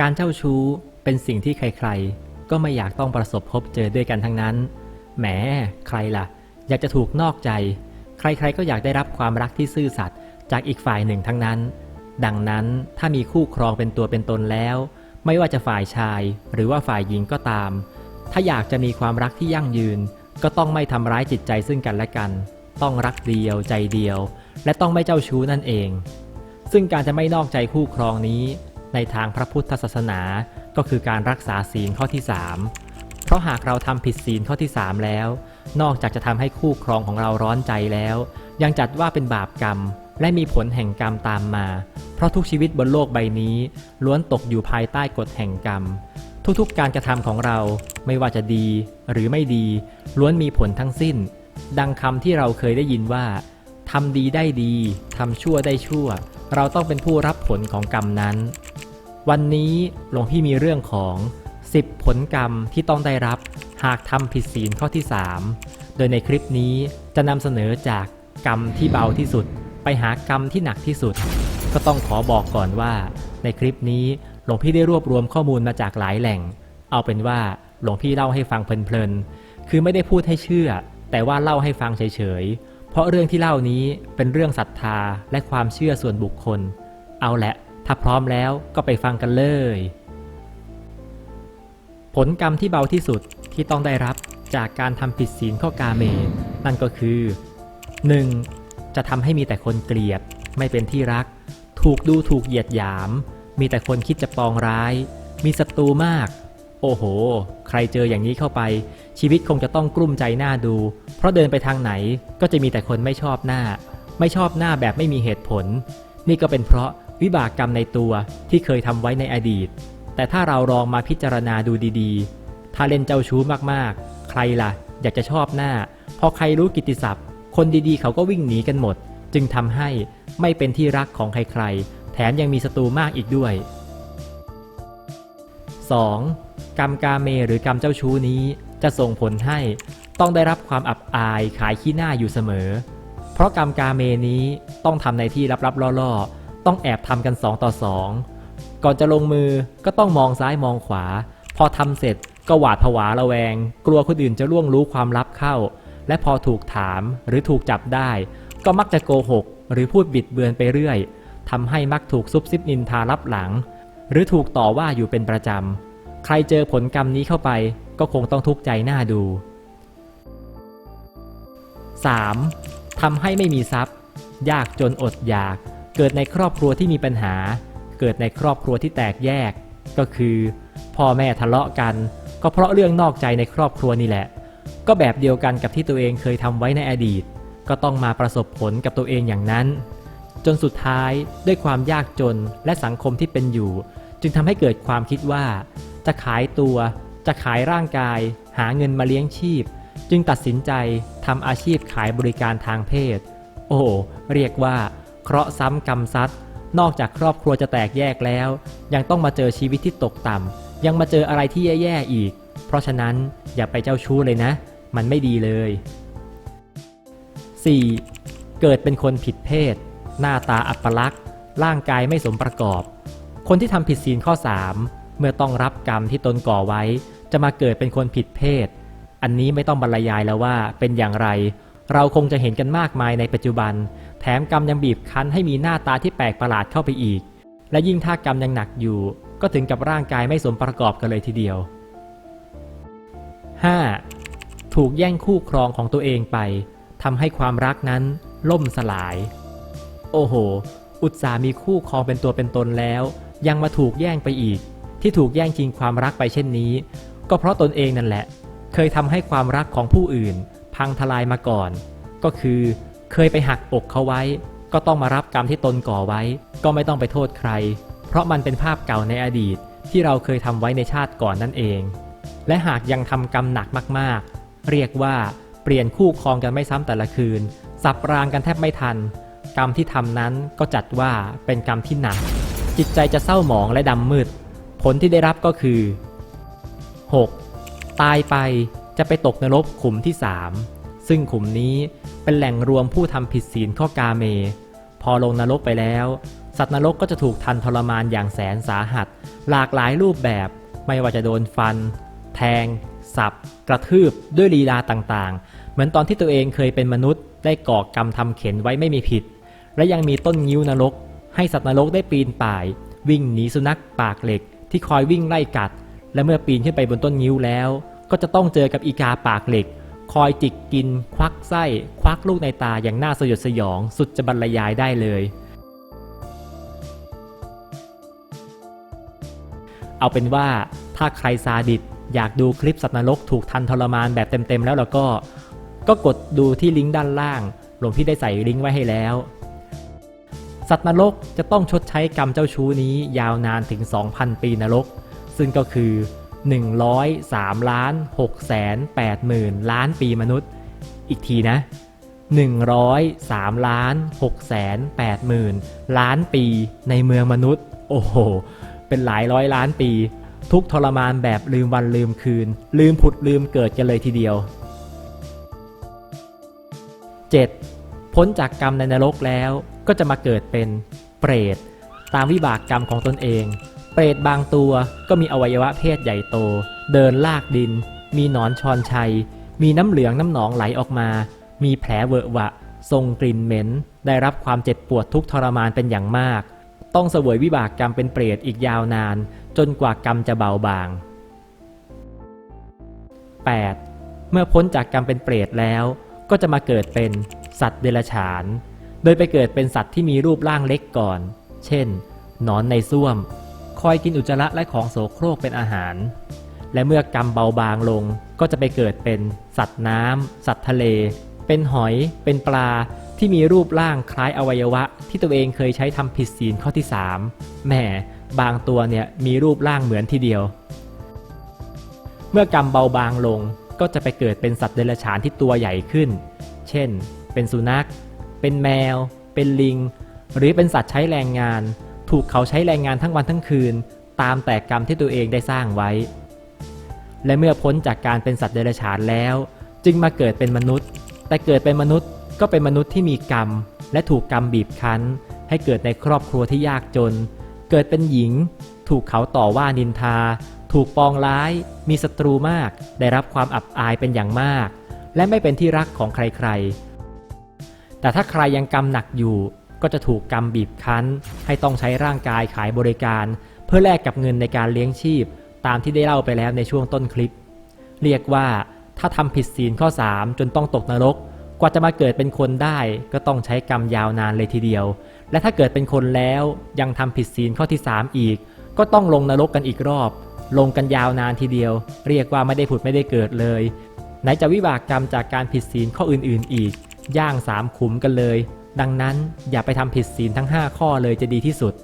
การเจ้าชู้เป็นสิ่งที่ใครๆ ก็ไม่อยากต้องประสบพบเจอด้วยกันทั้งนั้น แหม ใครล่ะ อยากจะถูกนอกใจ ใครๆ ก็อยากได้รับความรักที่ซื่อสัตย์จากอีกฝ่ายหนึ่งทั้งนั้น ดังนั้นถ้ามีคู่ครองเป็นตัวเป็นตนแล้ว ไม่ว่าจะฝ่ายชายหรือว่าฝ่ายหญิงก็ตาม ถ้าอยากจะมีความรักที่ยั่งยืน ก็ต้องไม่ทำร้ายจิตใจซึ่งกันและกัน ต้องรักเดียวใจเดียว และต้องไม่เจ้าชู้นั่นเอง ซึ่งการจะไม่นอกใจคู่ครองนี้ ในทางพระพุทธศาสนาก็คือการรักษาศีลข้อที่ 3 เพราะหากเราทำผิดศีลข้อที่ 3 แล้ว นอกจากจะทำให้คู่ครองของเราร้อนใจแล้ว ยังจัดว่าเป็นบาปกรรม และมีผลแห่งกรรมตามมา เพราะทุกชีวิตบนโลกใบนี้ ล้วนตกอยู่ภายใต้กฎแห่งกรรม ทุกๆการกระทำของเราไม่ว่าจะดีหรือไม่ดี ล้วนมีผลทั้งสิ้น ดังคำที่เราเคยได้ยินว่าทำดีได้ดี ทำชั่วได้ชั่ว เราต้องเป็นผู้รับผลของกรรมนั้น วันนี้หลวงพี่มีเรื่องของ 10 ผลกรรมที่ต้องได้รับ หากทำผิดศีลข้อที่ 3 โดยในคลิปนี้จะนำเสนอจากกรรมที่เบาที่สุด ไปหากรรมที่หนักที่สุด ก็ต้องขอบอกก่อนว่า ในคลิปนี้หลวงพี่ได้รวบรวมข้อมูลมาจากหลายแหล่ง เอาเป็นว่าหลวงพี่เล่าให้ฟังเพลินๆ คือไม่ได้พูดให้เชื่อ แต่ว่าเล่าให้ฟังเฉยๆ เพราะเรื่องที่เล่านี้เป็นเรื่องศรัทธาและความเชื่อส่วนบุคคล เอาละ ถ้าพร้อมแล้วก็ไปฟังกันเลย ผลกรรมที่เบาที่สุดที่ต้องได้รับจากการทำผิดศีลข้อกาเมนั่นก็คือ 1. จะทำให้มีแต่คนเกลียด ไม่เป็นที่รัก ถูกดูถูกเหยียดหยาม มีแต่คนคิดจะปองร้าย มีศัตรูมาก โอ้โห ใครเจออย่างนี้เข้าไป ชีวิตคงจะต้องกลุ้มใจหน้าดู เพราะเดินไปทางไหนก็จะมีแต่คนไม่ชอบหน้า ไม่ชอบหน้าแบบไม่มีเหตุผล นี่ก็เป็นเพราะ วิบากกรรมในตัวที่เคยทำไว้ในอดีต แต่ถ้าเราลองมาพิจารณาดูดีๆ ถ้าเล่นเจ้าชู้มากๆ ใครล่ะ อยากจะชอบหน้า พอใครรู้กิตติศัพท์ คนดีๆ เขาก็วิ่งหนีกันหมด จึงทำให้ไม่เป็นที่รักของใครๆ แถมยังมีศัตรูมากอีกด้วย 2. กรรมกาเมหรือกรรมเจ้าชู้นี้จะส่งผลให้ต้องได้รับความอับอายขายขี้หน้าอยู่เสมอ เพราะกรรมกาเมนี้ต้องทำในที่ลับๆล่อๆ ต้องแอบทำกัน 2 ต่อ 2 ก่อนจะลงมือก็ต้องมองซ้ายมองขวา พอทำเสร็จก็หวาดผวาระแวง กลัวคนอื่นจะล่วงรู้ความลับเข้า และพอถูกถามหรือถูกจับได้ ก็มักจะโกหก หรือพูดบิดเบือนไปเรื่อยทำให้มักถูกซุบซิบนินทารับหลัง หรือถูกต่อว่าอยู่เป็นประจำ ใครเจอผลกรรมนี้เข้าไปก็คงต้องทุกข์ใจหน้าดู 3. ทำให้ไม่มีทรัพย์ ยากจนอดอยาก เกิดในครอบครัวที่มีปัญหา เกิดในครอบครัวที่แตกแยก ก็คือ พ่อแม่ทะเลาะกัน ก็เพราะเรื่องนอกใจในครอบครัวนี่แหละ ก็แบบเดียวกันกับที่ตัวเองเคยทำไว้ในอดีต ก็ต้องมาประสบผลกับตัวเองอย่างนั้น จนสุดท้ายด้วยความยากจนและสังคมที่เป็นอยู่ จึงทำให้เกิดความคิดว่า จะขายตัว จะขายร่างกาย หาเงินมาเลี้ยงชีพ จึงตัดสินใจทำอาชีพขายบริการทางเพศ โอ้เรียกว่า เคราะห์ซ้ำกรรมซัดนอกจากครอบครัวจะแตกแยกแล้ว ยังต้องมาเจอชีวิตที่ตกต่ำยังมาเจออะไรที่แย่ๆอีก เพราะฉะนั้นอย่าไปเจ้าชู้เลยนะ มันไม่ดีเลย 4. เกิดเป็นคนผิดเพศ หน้าตาอัปลักษณ์ ร่างกายไม่สมประกอบ คนที่ทำผิดศีลข้อ 3 เมื่อต้องรับกรรมที่ตนก่อไว้ จะมาเกิดเป็นคนผิดเพศ อันนี้ไม่ต้องบรรยายแล้วว่าเป็นอย่างไร เราคงจะเห็นกันมากมายในปัจจุบัน แถมกรรมยังบีบคั้นให้มีหน้าตาที่แปลกประหลาดเข้าไปอีก และยิ่งถ้ากรรมยังหนักอยู่ ก็ถึงกับร่างกายไม่สมประกอบกันเลยทีเดียว 5. ถูกแย่งคู่ครองของตัวเองไปทำให้ความรักนั้นล่มสลาย โอ้โห อุตส่ามีคู่ครองเป็นตัวเป็นตนแล้ว ยังมาถูกแย่งไปอีก ที่ถูกแย่งชิงความรักไปเช่นนี้ ก็เพราะตนเองนั่นแหละ เคยทำให้ความรักของผู้อื่น พังทลายมาก่อน ก็คือเคยไปหักอกเขาไว้ ก็ต้องมารับกรรมที่ตนก่อไว้ ก็ไม่ต้องไปโทษใคร เพราะมันเป็นภาพเก่าในอดีตที่เราเคยทำไว้ในชาติก่อนนั่นเอง และหากยังทำกรรมหนักมากๆ เรียกว่าเปลี่ยนคู่ครองกันไม่ซ้ำแต่ละคืน สับรางกันแทบไม่ทัน กรรมที่ทำนั้นก็จัดว่าเป็นกรรมที่หนัก จิตใจจะเศร้าหมองและดำมืด ผลที่ได้รับก็คือ 6. ตายไป จะไปตกนรกขุมที่ 3 ซึ่งขุมนี้เป็นแหล่งรวมผู้ทำผิดศีลข้อกาเม พอลงนรกไปแล้ว สัตว์นรกก็จะถูกทันทรมานอย่างแสนสาหัส หลากหลายรูปแบบ ไม่ว่าจะโดนฟัน แทง สับ กระทืบ ด้วยลีลาต่างๆ เหมือนตอนที่ตัวเองเคยเป็นมนุษย์ได้ก่อกรรมทำเข็นไว้ไม่มีผิด และยังมีต้นงิ้วนรก ให้สัตว์นรกได้ปีนป่าย วิ่งหนีสุนัขปากเหล็กที่คอยวิ่งไล่กัด และเมื่อปีนขึ้นไปบนต้นงิ้วแล้ว ก็จะต้องเจอกับอีกาปากเหล็ก คอยจิกกิน ควักไส้ ควักลูกในตาอย่างน่าสยดสยอง สุดจะบรรยายได้เลย เอาเป็นว่าถ้าใครซาดิสอยากดูคลิปสัตว์นรกถูกทันทรมานแบบเต็มๆแล้วแล้วก็ ก็กดดูที่ลิงก์ด้านล่าง หลวงพี่ได้ใส่ลิงก์ไว้ให้แล้ว สัตว์นรกจะต้องชดใช้กรรมเจ้าชู้นี้ยาวนานถึง 2,000 ปีนรก ซึ่งก็คือ 103ล้าน6แสน8หมื่นล้านปีมนุษย์ อีกทีนะ 103ล้าน6แสน8หมื่นล้านปีในเมืองมนุษย์ โอ้โห เป็นหลายร้อยล้านปี ทุกทรมานแบบลืมวันลืมคืน ลืมผุดลืมเกิดกันเลยทีเดียว 7. พ้นจากกรรมในนรกแล้วก็จะมาเกิดเป็นเปรตตามวิบากกรรมของตนเอง เปรตบางตัวก็มีอวัยวะเพศใหญ่โต เดินลากดิน มีหนอนชอนชัย มีน้ำเหลืองน้ำหนองไหลออกมา มีแผลเวอะหวะ ทรงกลิ่นเหม็น ได้รับความเจ็บปวดทุกทรมานเป็นอย่างมาก ต้องเสวยวิบากกรรมเป็นเปรตอีกยาวนาน จนกว่ากรรมจะเบาบาง 8. เมื่อพ้นจากกรรมเป็นเปรตแล้ว ก็จะมาเกิดเป็นสัตว์เดรัจฉาน โดยไปเกิดเป็นสัตว์ที่มีรูปร่างเล็กก่อน เช่น หนอนในส้วม คอยกินอุจจาระและของโสโครกเป็นอาหาร และเมื่อกรรมเบาบางลงก็จะไปเกิดเป็นสัตว์น้ำสัตว์ทะเล เป็นหอย เป็นปลาที่มีรูปร่างคล้ายอวัยวะ ที่ตัวเองเคยใช้ทำผิดศีลข้อที่ 3แหมบางตัวเนี่ยมีรูปร่างเหมือนทีเดียว เมื่อกรรมเบาบางลงก็จะไปเกิดเป็นสัตว์เดรัจฉานที่ตัวใหญ่ขึ้น เช่น เป็นสุนัข เป็นแมว เป็นลิง หรือเป็นสัตว์ใช้แรงงาน ถูกเขาใช้แรงงานทั้งวันทั้งคืน ตามแต่กรรมที่ตัวเองได้สร้างไว้ และเมื่อพ้นจากการเป็นสัตว์เดรัจฉานแล้ว จึงมาเกิดเป็นมนุษย์ แต่เกิดเป็นมนุษย์ก็เป็นมนุษย์ที่มีกรรม และถูกกรรมบีบคั้น ให้เกิดในครอบครัวที่ยากจน เกิดเป็นหญิง ถูกเขาต่อว่านินทา ถูกปองร้าย มีศัตรูมาก ได้รับความอับอายเป็นอย่างมาก และไม่เป็นที่รักของใครๆ แต่ถ้าใครยังกรรมหนักอยู่ ก็จะถูกกรรมบีบคั้น ให้ต้องใช้ร่างกายขายบริการ เพื่อแลกกับเงินในการเลี้ยงชีพ ตามที่ได้เล่าไปแล้วในช่วงต้นคลิป เรียกว่าถ้าทำผิดศีลข้อ 3 จนต้องตกนรก กว่าจะมาเกิดเป็นคนได้ ก็ต้องใช้กรรมยาวนานเลยทีเดียว และถ้าเกิดเป็นคนแล้วยังทำผิดศีลข้อที่ 3 อีก ก็ต้องลงนรกกันอีกรอบ ลงกันยาวนานทีเดียว เรียกว่าไม่ได้ผุดไม่ได้เกิดเลยไหนจะวิบากกรรมจากการผิดศีลข้ออื่นๆอีก ย่างสามขุมกันเลย ดังนั้นอย่าไปทำผิดศีลทั้ง 5 ข้อเลยจะดีที่สุด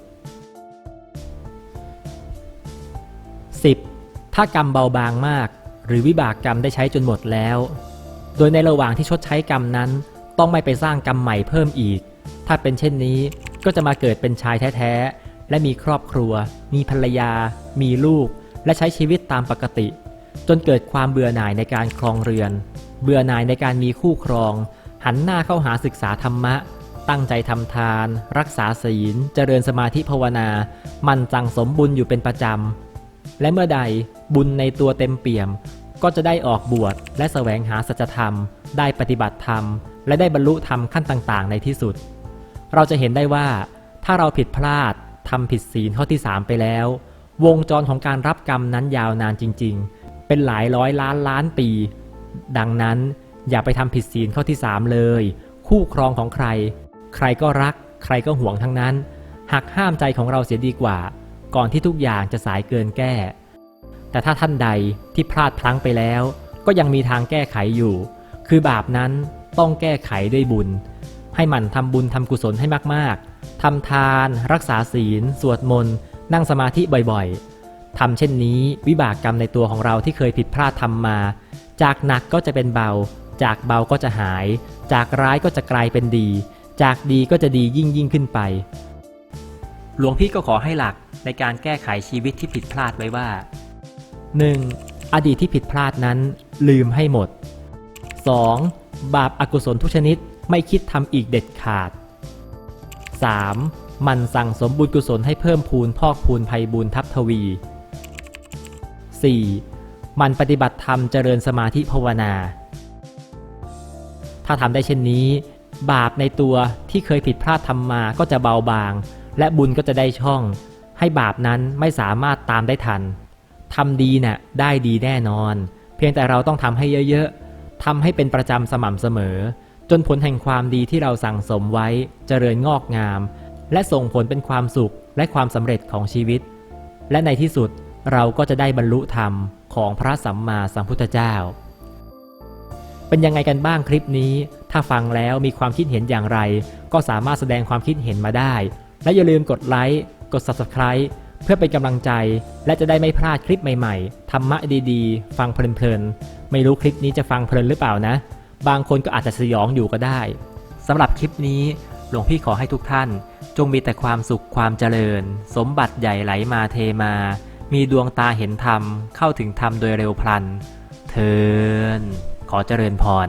10. ถ้ากรรมเบาบางมาก หรือวิบากกรรมได้ใช้จนหมดแล้ว โดยในระหว่างที่ชดใช้กรรมนั้น ต้องไม่ไปสร้างกรรมใหม่เพิ่มอีก ถ้าเป็นเช่นนี้ก็จะมาเกิดเป็นชายแท้ๆ และมีครอบครัว มีภรรยา มีลูก และใช้ชีวิตตามปกติ จนเกิดความเบื่อหน่ายในการครองเรือน เบื่อหน่ายในการมีคู่ครอง หันหน้าเข้าหาศึกษาธรรมะ ตั้งใจทำทาน รักษาศีล เจริญสมาธิภาวนา มันจังสมบุญอยู่เป็นประจำ และเมื่อใดบุญในตัวเต็มเปี่ยม ก็จะได้ออกบวชและแสวงหาสัจธรรม ได้ปฏิบัติธรรม และได้บรรลุธรรมขั้นต่างๆ ในที่สุด เราจะเห็นได้ว่าถ้าเราผิดพลาดทำผิดศีลข้อที่ 3 ไปแล้ว วงจรของการรับกรรมนั้นยาวนานจริง ๆ เป็นหลายร้อยล้านล้านปี ดังนั้นอย่าไปทำผิดศีลข้อที่ 3 เลย คู่ครองของใคร ใครก็รัก ใครก็หวงทั้งนั้น หักห้ามใจของเราเสียดีกว่า ก่อนที่ทุกอย่างจะสายเกินแก้ แต่ถ้าท่านใดที่พลาดพลั้งไปแล้ว ก็ยังมีทางแก้ไขอยู่ คือบาปนั้นต้องแก้ไขด้วยบุญ ให้หมั่นทำบุญทำกุศลให้มากๆทำทาน รักษาศีล สวดมนต์ นั่งสมาธิบ่อยๆทำเช่นนี้วิบากกรรมในตัวของเราที่เคยผิดพลาดทำมา จากหนักก็จะเป็นเบา จากเบาก็จะหาย จากร้ายก็จะกลายเป็นดี จากดีก็จะดียิ่งยิ่งขึ้นไป หลวงพี่ก็ขอให้หลักในการแก้ไขชีวิตที่ผิดพลาดไว้ว่า 1. อดีตที่ผิดพลาดนั้นลืมให้หมด 2. บาปอากุศลทุกชนิดไม่คิดทำอีกเด็ดขาด 3. มันสั่งสมบุญกุศลให้เพิ่มพูนพอกพูนภัยบุญทับทวี 4. มันปฏิบัติธรรมเจริญสมาธิภาวนา ถ้าทำได้เช่นนี้ บาปในตัวที่เคยผิดพลาดทำมาก็จะเบาบาง และบุญก็จะได้ช่อง ให้บาปนั้นไม่สามารถตามได้ทันทำดีน่ะได้ดีแน่นอน เพียงแต่เราต้องทำให้เยอะๆทำให้เป็นประจำสม่ำเสมอ จนผลแห่งความดีที่เราสั่งสมไว้เจริญงอกงาม และส่งผลเป็นความสุขและความสำเร็จของชีวิต และในที่สุดเราก็จะได้บรรลุธรรมของพระสัมมาสัมพุทธเจ้า เป็นยังไงกันบ้างคลิปนี้ ถ้าฟังแล้วมีความคิดเห็นอย่างไร ก็สามารถแสดงความคิดเห็นมาได้ และอย่าลืมกดไลค์กด Subscribe เพื่อเป็นกำลังใจ และจะได้ไม่พลาดคลิปใหม่ๆธรรมะดีๆ ฟังเพลินๆ ไม่รู้คลิปนี้จะฟังเพลินหรือเปล่านะ บางคนก็อาจจะสยองอยู่ก็ได้สำหรับคลิปนี้หลวงพี่ขอให้ทุกท่าน จงมีแต่ความสุขความเจริญ สมบัติใหญ่ไหลมาเทมา มีดวงตาเห็นธรรมเข้าถึงธรรมโดยเร็วพลัน เทิน ขอเจริญพร